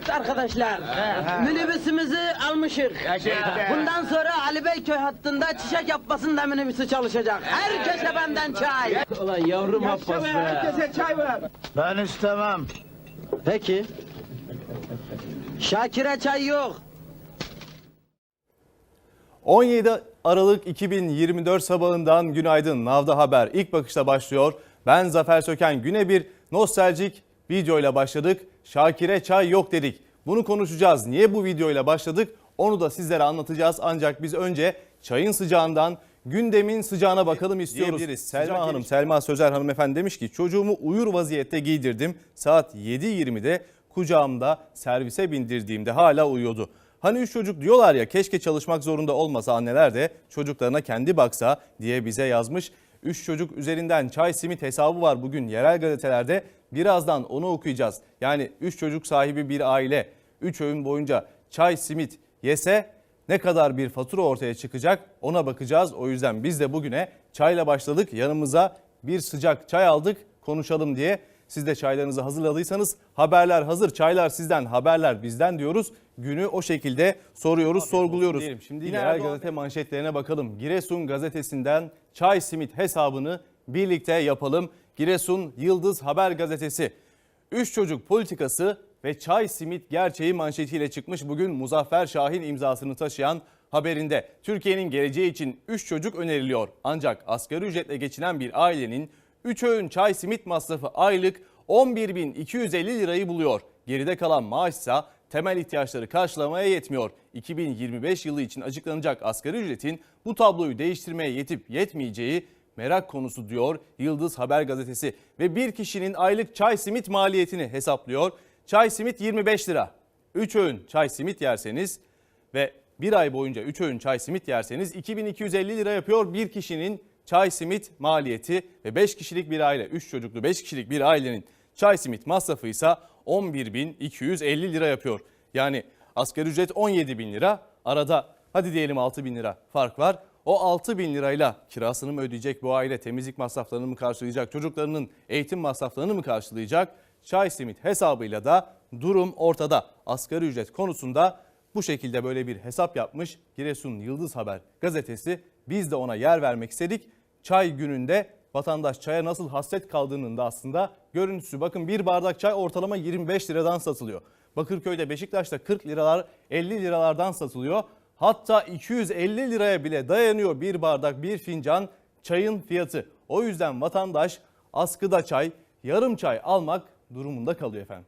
Evet arkadaşlar, minibüsümüzü almışık. Bundan sonra Ali Beyköy hattında çiçek yapmasın da minibüsü çalışacak. Herkese benden çay. Ulan yavrum Abbas be. Herkese çay ver. Ben istemem. Peki. Şakir'e çay yok. 17 Aralık 2024 sabahından günaydın. Navda Haber ilk bakışta başlıyor. Ben Zafer Söken güne bir nostaljik videoyla başladık. Şakir'e çay yok dedik. Bunu konuşacağız. Niye bu videoyla başladık? Onu da sizlere anlatacağız. Ancak biz önce çayın sıcağından gündemin sıcağına bakalım istiyoruz. Selma Hanım, Selma Sözer hanımefendi demiş ki çocuğumu uyur vaziyette giydirdim. Saat 7.20'de kucağımda servise bindirdiğimde hala uyuyordu. Hani üç çocuk diyorlar ya keşke çalışmak zorunda olmasa anneler de çocuklarına kendi baksa diye bize yazmış. Üç çocuk üzerinden çay simit hesabı var bugün yerel gazetelerde. Birazdan onu okuyacağız. Yani üç çocuk sahibi bir aile 3 öğün boyunca çay simit yese ne kadar bir fatura ortaya çıkacak ona bakacağız. O yüzden biz de bugüne çayla başladık. Yanımıza bir sıcak çay aldık konuşalım diye. Siz de çaylarınızı hazırladıysanız haberler hazır, çaylar sizden, haberler bizden diyoruz. Günü o şekilde soruyoruz, sorguluyoruz. Diyelim. Şimdi yerel gazete manşetlerine bakalım. Giresun gazetesinden çay simit hesabını birlikte yapalım. Giresun Yıldız Haber Gazetesi. Üç çocuk politikası ve çay simit gerçeği manşetiyle çıkmış bugün Muzaffer Şahin imzasını taşıyan haberinde. Türkiye'nin geleceği için 3 çocuk öneriliyor. Ancak asgari ücretle geçinen bir ailenin 3 öğün çay simit masrafı aylık 11.250 lirayı buluyor. Geride kalan maaşsa temel ihtiyaçları karşılamaya yetmiyor. 2025 yılı için açıklanacak asgari ücretin bu tabloyu değiştirmeye yetip yetmeyeceği merak konusu diyor Yıldız Haber Gazetesi. Ve bir kişinin aylık çay simit maliyetini hesaplıyor. Çay simit 25 lira. 3 öğün çay simit yerseniz ve bir ay boyunca 3 öğün çay simit yerseniz 2250 lira yapıyor bir kişinin çay simit maliyeti ve 5 kişilik bir aile 3 çocuklu 5 kişilik bir ailenin çay simit masrafı ise 11.250 lira yapıyor. Yani asgari ücret 17 bin lira arada hadi diyelim 6 bin lira fark var. O 6 bin lirayla kirasını mı ödeyecek bu aile temizlik masraflarını mı karşılayacak çocuklarının eğitim masraflarını mı karşılayacak? Çay simit hesabıyla da durum ortada. Asgari ücret konusunda bu şekilde böyle bir hesap yapmış Giresun Yıldız Haber gazetesi. Biz de ona yer vermek istedik. Çay gününde vatandaş çaya nasıl hasret kaldığının da aslında görüntüsü. Bakın bir bardak çay ortalama 25 liradan satılıyor. Bakırköy'de Beşiktaş'ta 40 liralar 50 liralardan satılıyor. Hatta 250 liraya bile dayanıyor bir bardak bir fincan çayın fiyatı. O yüzden vatandaş askıda çay, yarım çay almak durumunda kalıyor efendim.